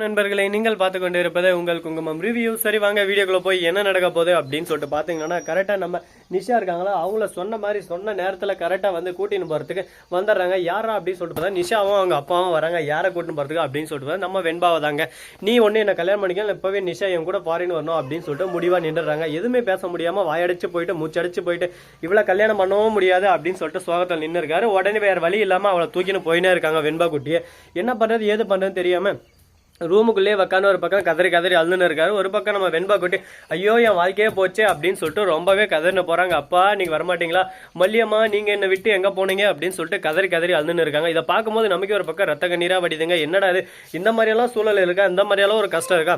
நண்பர்களை நீங்கள் பார்த்து கொண்டு இருப்பது உங்கள் குங்குமம் ரிவ்யூ சரி வாங்க வீடியோக்குள்ள போய் என்ன நடக்க போகுது அப்படின்னு சொல்லிட்டு பார்த்தீங்கன்னா கரெக்டாக நம்ம நிஷா இருக்காங்களா? அவங்கள சொன்ன மாதிரி சொன்ன நேரத்தில் கரெக்டாக வந்து கூட்டின்னு போகிறதுக்கு வந்துடுறாங்க யாரா அப்படின்னு சொல்லிட்டு பார்த்தா நிஷாவும் அவங்க அப்பாவும் வராங்க. யாரை கூட்டின்னு போகிறதுக்கு அப்படின்னு சொல்லிட்டு பார்த்தா நம்ம வெண்பாவை தாங்க. நீ ஒன்று என்ன கல்யாணம் பண்ணிக்கலாம் இப்போவே நிஷா என் கூட ஃபாரின் வரணும் அப்படின்னு சொல்லிட்டு முடிவாக நின்றுறாங்க. எதுவுமே பேச முடியாமல் வாயடிச்சு போயிட்டு மூச்சடிச்சு போயிட்டு இவ்வளோ கல்யாணம் பண்ணவும் முடியாது அப்படின்னு சொல்லிட்டு சோகத்தில் நின்று இருக்காரு உடனே வேறு வழி இல்லாமல் அவளை தூக்கின்னு போயினே இருக்காங்க வெண்பா குட்டியை. என்ன பண்ணுறது ஏது பண்ணுறதுன்னு தெரியாமல் ரூமுக்குள்ளேயே உக்காந்து ஒரு பக்கம் கதறி கதறி அழுதுன்னு இருக்காரு. ஒரு பக்கம் நம்ம வெண்பா குட்டி ஐயோ என் வாழ்க்கையே போச்சே அப்படின்னு சொல்லிட்டு ரொம்பவே கதறினு போறாங்க. அப்பா நீங்க வரமாட்டீங்களா? மல்லியம்மா நீங்க என்ன விட்டு எங்க போனீங்க? அப்படின்னு சொல்லிட்டு கதறி கதறி அழுதுன்னு இருக்காங்க. இதை பார்க்கும்போது நமக்கு ஒரு பக்கம் ரத்த கண்ணீரா வடிதுங்க. என்னடா இது? இந்த மாதிரியெல்லாம் சூழல் இருக்கா? இந்த மாதிரியெல்லாம் ஒரு கஷ்டம் இருக்கா?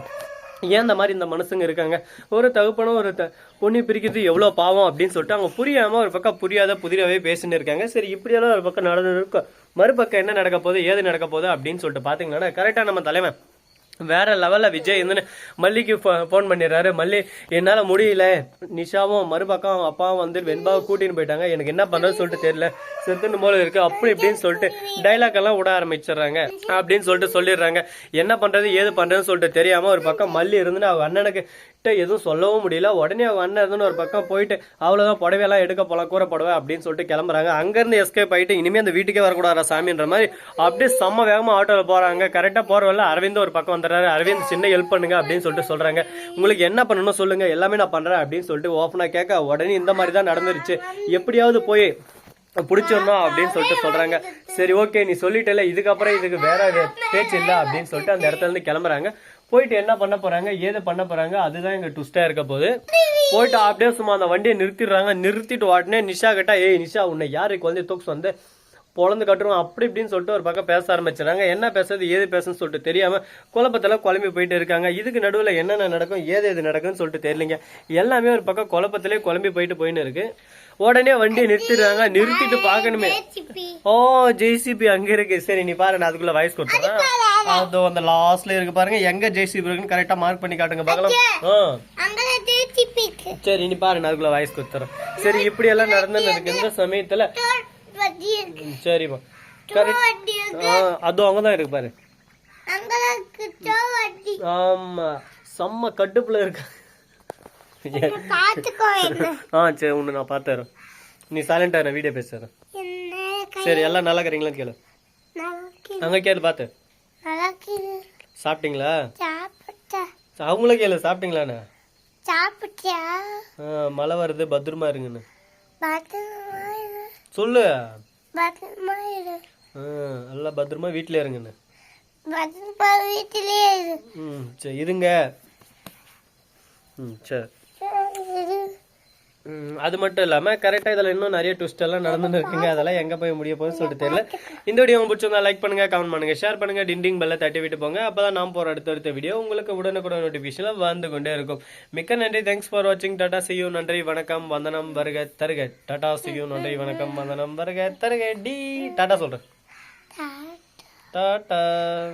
ஏன் இந்த மாதிரி இந்த மனுஷங்க இருக்காங்க? ஒரு தகுப்பனும் ஒரு த பொண்ணு பிரிக்கிறது எவ்வளோ பாவம்? அப்படின்னு சொல்லிட்டு அவங்க புரியாமல் ஒரு பக்கம் புரியாத புதிராகவே பேசின்னு இருக்காங்க. சரி இப்படியெல்லாம் ஒரு பக்கம் நடந்து இருக்கும் மறுபக்கம் என்ன நடக்க போகுது? ஏது நடக்க போகுது? அப்படின்னு சொல்லிட்டு பார்த்தீங்கன்னா கரெக்டாக நம்ம தலைவன் வேற லெவலில் விஜய் வந்து மல்லிக்கு ஃபோன் பண்ணிடுறாரு. மல்லி என்னால் முடியல. நிஷாவும் மறுபக்கம் அப்பாவும் வந்து வெண்பாவை கூட்டின்னு போயிட்டாங்க. எனக்கு என்ன பண்ணுறதுன்னு சொல்லிட்டு தெரியல. செத்துன்னு போல இருக்கு. அப்படி இப்படின்னு சொல்லிட்டு டைலாக் எல்லாம் விட ஆரம்பிச்சிடுறாங்க. அப்படின்னு சொல்லிட்டு சொல்லிடுறாங்க. என்ன பண்ணுறது ஏது பண்ணுறதுன்னு சொல்லிட்டு தெரியாமல் ஒரு பக்கம் மல்லி இருந்துன்னு அவங்க அண்ணனுக்கு கிட்ட எதுவும் சொல்லவும் முடியல. உடனே அவங்க அண்ணன் இருந்துன்னு ஒரு பக்கம் போயிட்டு அவ்வளோதான் புடவையெல்லாம் எடுக்க போல கூற புடவை அப்படின்னு சொல்லிட்டு கிளம்புறாங்க. அங்கேருந்து எஸ்கேப் ஆகிட்டு இனிமேல் அந்த வீட்டுக்கே வரக்கூடாதா சாமின்ற மாதிரி அப்படியே செம்ம வேகமாக ஆட்டோவில் போகிறாங்க கரெக்டாக போகிறவள்ள அரவிந்த் ஒரு பக்கம் வந்துடுறாரு. அரவிந்த் சின்ன ஹெல்ப் பண்ணுங்க அப்படின்னு சொல்லிட்டு சொல்கிறாங்க உங்களுக்கு என்ன பண்ணணும் சொல்லுங்க எல்லாமே நான் பண்ணுறேன் அப்படின்னு சொல்லிட்டு ஓப்பனாக கேட்க உடனே இந்த மாதிரி தான் நடந்துருச்சு. எப்படியாவது போய் பிடிச்சிடணும் அப்படின்னு சொல்லிட்டு சொல்கிறாங்க சரி ஓகே நீ சொல்லிட்டல இதுக்கப்புறம் இதுக்கு வேற பேச்சு இல்லை அப்படின்னு சொல்லிட்டு அந்த இடத்துல இருந்து கிளம்புறாங்க. போயிட்டு என்ன பண்ண போறாங்க ஏது பண்ண போறாங்க அதுதான் எங்க ட்விஸ்டா இருக்க போகுது போயிட்டு அப்படியே சும்மா அந்த வண்டியை நிறுத்திடுறாங்க நிறுத்திட்டு உடனே நிஷா கிட்ட ஏய் நிஷா உன்னை யாரு குழந்தை தூக்கு வந்து பொழந்து கட்டுறோம் அப்படி இப்படின்னு சொல்லிட்டு ஒரு பக்கம் பேச ஆரம்பிச்சிடறாங்க என்ன பேசுறது ஏது பேசுன்னு சொல்லிட்டு தெரியாம குழப்பத்தில் குழம்பி போயிட்டு இருக்காங்க இதுக்கு நடுவில் என்னென்ன நடக்கும் ஏது எது நடக்கும்னு சொல்லிட்டு தெரியலங்க எல்லாமே ஒரு பக்கம் குழப்பத்திலே குழம்பி போயிட்டு போயின்னு இருக்கு உடனே வண்டியை நிறுத்திடுறாங்க நிறுத்திட்டு பார்க்கணுமே ஓ ஜேசிபி அங்கே இருக்கு சரி நீ பாரு நான் அதுக்குள்ள வாய்ஸ் கொடுத்துறேன் அதோ அந்த லாஸ்ட்ல இருக்கு பாருங்க. எங்க ஜேசிபி இருக்குன்னு கரெக்டா மார்க் பண்ணி காட்டுங்க. பார்க்கலாம். ஆ. சரி நீ பாரு நான் அதுக்குள்ள வாய்ஸ் கொடுத்துறேன் சரி இப்படி எல்லாம் நடந்துன்னு இருக்கு இந்த சமயத்துல? சரிம்மா. கரெக்ட் அதோ அங்கதான் இருக்கு பாரு. ஆமா. செம்ம கட்டுப்புல இருக்கு. ஆ சரி உன்னை நான் பார்த்துறேன். நீ சைலண்டா நான் வீடியோ பேசுறேன் சரி எல்லாம் நல்லா இருக்கிறீங்களான்னு கேளு. அங்க கேளு பார்த்து. சாப்பிட்டீங்களா? அவங்கள கேளு சாப்பிட்டீங்களாண்ணே சாப்பிட்டியா? மழை வருது பத்திரமா இருங்கண்ணே சொல்லு. நல்லா பத்திரமா வீட்டில் இருங்கண்ணே பத்திரமா வீட்டிலே இரு. ம் சரி இருங்க. ம் சரி. அது மட்டும் இல்லாம கரெக்டா இதுல இன்னும் நிறைய ட்விஸ்ட் எல்லாம் நடந்துட்டு இருக்குங்க. அதெல்லாம் எங்க போய் முடிய போகுதுன்னு சொல்லிட்டு தெரியல. இந்த வீடியோ பிடிச்சிருந்தா லைக் பண்ணுங்க கமெண்ட் பண்ணுங்க ஷேர் பண்ணுங்க டிண்டிங் பெல்ல தட்டி விட்டு போங்க. அப்பதான் நான் போற அடுத்தடுத்த வீடியோ உங்களுக்கு உடனுக்குடன் நோட்டிபிகேஷன்ல வந்து கொண்டே இருக்கும். மிக்க நன்றி. தேங்க்ஸ் ஃபார் வாட்சிங் டாடா சியூ நன்றி. வணக்கம். வந்தனம் வருக தருக. டாடா சியூ நன்றி. வணக்கம். வந்தனம் வருக தருக. டி டாடா சொல்றேன். தா- டாடா